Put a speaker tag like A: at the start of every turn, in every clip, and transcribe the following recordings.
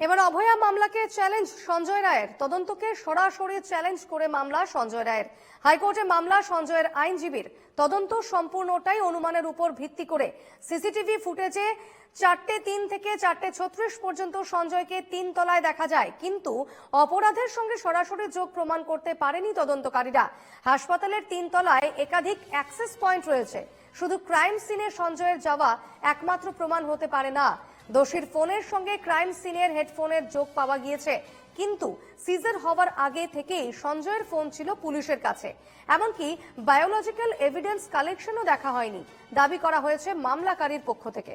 A: এবার অভয়া মামলাকে চ্যালেঞ্জ সঞ্জয় রায়ের। তদন্তকে সরাসরি চ্যালেঞ্জ করে মামলা সঞ্জয় রায়ের। হাইকোর্টে মামলা সঞ্জয়ের আইনজীবীর। তদন্ত সম্পূর্ণটাই অনুমানের উপর ভিত্তি করে সিসিটিভি ফুটেজে চারটে তিন থেকে চারটে ছত্রিশ পর্যন্ত সঞ্জয়কে তিন তলায় দেখা যায়। কিন্তু অপরাধের সঙ্গে সরাসরি যোগ প্রমাণ করতে পারেনি তদন্তকারীরা। হাসপাতালের তিন তলায় একাধিক অ্যাক্সেস পয়েন্ট রয়েছে। শুধু ক্রাইম সিনে সঞ্জয়ের যাওয়া একমাত্র প্রমাণ হতে পারে না। দোষীর ফোনের সঙ্গে ক্রাইম সিনের হেডফোনের যোগ পাওয়া গিয়েছে। কিন্তু সিজার হওয়ার আগে থেকেই সঞ্জয়ের ফোন ছিল পুলিশের কাছে। এমনকি বায়োলজিক্যাল এভিডেন্স কালেকশনও দেখা হয়নি। দাবি করা হয়েছে মামলাকারীর পক্ষ থেকে।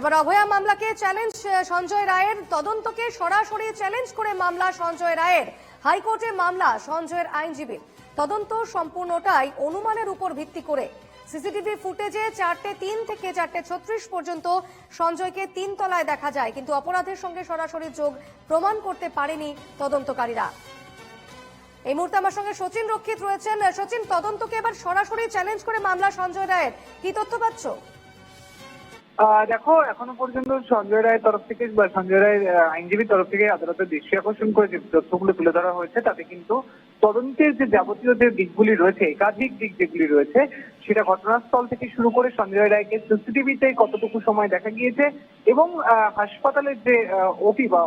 A: এবার অভয়া মামলাকে চ্যালেঞ্জ সঞ্জয় রায়ের তদন্তকে সরাসরি চ্যালেঞ্জ করে মামলা সঞ্জয় রায়ের। হাইকোর্টে মামলা সঞ্জয়ের আইনজীবীর। তদন্ত সম্পূর্ণটাই অনুমানের উপর ভিত্তি করে। সিসিটিভি ফুটেজে চারটে তিন থেকে চারটে ছত্রিশ পর্যন্ত সঞ্জয়কে তিন তলায় দেখা যায়, কিন্তু অপরাধের সঙ্গে সরাসরি যোগ প্রমাণ করতে পারেনি তদন্তকারীরা। এই মুহূর্তে আমার সঙ্গে সচিন রক্ষিত রয়েছেন। সচিন, তদন্তকে এবার সরাসরি চ্যালেঞ্জ করে মামলা সঞ্জয় রায়ের। কি তথ্য পাচ্ছ?
B: দেখো, এখনও পর্যন্ত সঞ্জয় রায়ের তরফ থেকে বা সঞ্জয় রায়ের আইনজীবীর তরফ থেকে আদালতের দৃষ্টি আকর্ষণ করে যে তথ্যগুলো তুলে ধরা হয়েছে, তাতে কিন্তু তদন্তের যে যাবতীয় যে দিকগুলি রয়েছে, একাধিক দিক যেগুলি রয়েছে, সেটা ঘটনাস্থল থেকে শুরু করে সঞ্জয় রায়কে সিসিটিভিতে কতটুকু সময় দেখা গিয়েছে এবং হাসপাতালের যে ওপি বা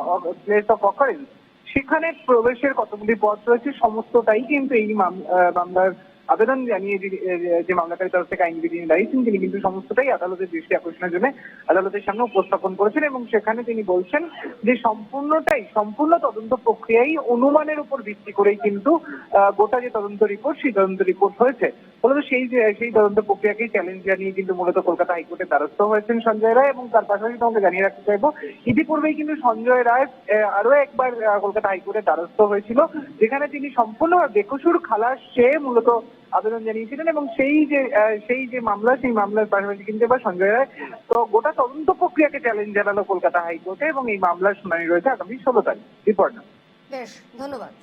B: প্লেস অফ অকারেন্স সেখানে প্রবেশের কতগুলি পথ রয়েছে, সমস্তটাই কিন্তু এই মামলার আবেদন জানিয়ে যে মামলাকারী তরফ থেকে আইনজীবী তিনি দাঁড়িয়েছেন তিনি কিন্তু সমস্তটাই আদালতের দৃষ্টি আকর্ষণের জন্য আদালতের সামনে উপস্থাপন করেছেন এবং সেখানে তিনি বলছেন যে সম্পূর্ণটাই, সম্পূর্ণ তদন্ত প্রক্রিয়াই অনুমানের উপর ভিত্তি করেই কিন্তু গোটা যে তদন্ত রিপোর্ট, সেই তদন্ত রিপোর্ট হয়েছে। মূলত সেই সেই তদন্ত প্রক্রিয়াকেই চ্যালেঞ্জ জানিয়ে কিন্তু মূলত কলকাতা হাইকোর্টে দ্বারস্থ হয়েছেন সঞ্জয় রায় এবং তার পাশাপাশি তোমাকে জানিয়ে রাখতে চাইব, ইতিপূর্বেই কিন্তু সঞ্জয় রায় আরও একবার কলকাতা হাইকোর্টে দ্বারস্থ হয়েছিল, যেখানে তিনি সম্পূর্ণ বেকসুর খালাস সে মূলত আবেদন জানিয়েছিলেন এবং সেই যে সেই যে মামলা, সেই মামলার পাশাপাশি কিন্তু এবার সঞ্জয় রায়, তো গোটা তদন্ত প্রক্রিয়াকে চ্যালেঞ্জ জানালো কলকাতা হাইকোর্টে এবং এই মামলার শুনানি রয়েছে আগামী ষোলো তারিখ। রিপোর্ট
A: বেশ, ধন্যবাদ।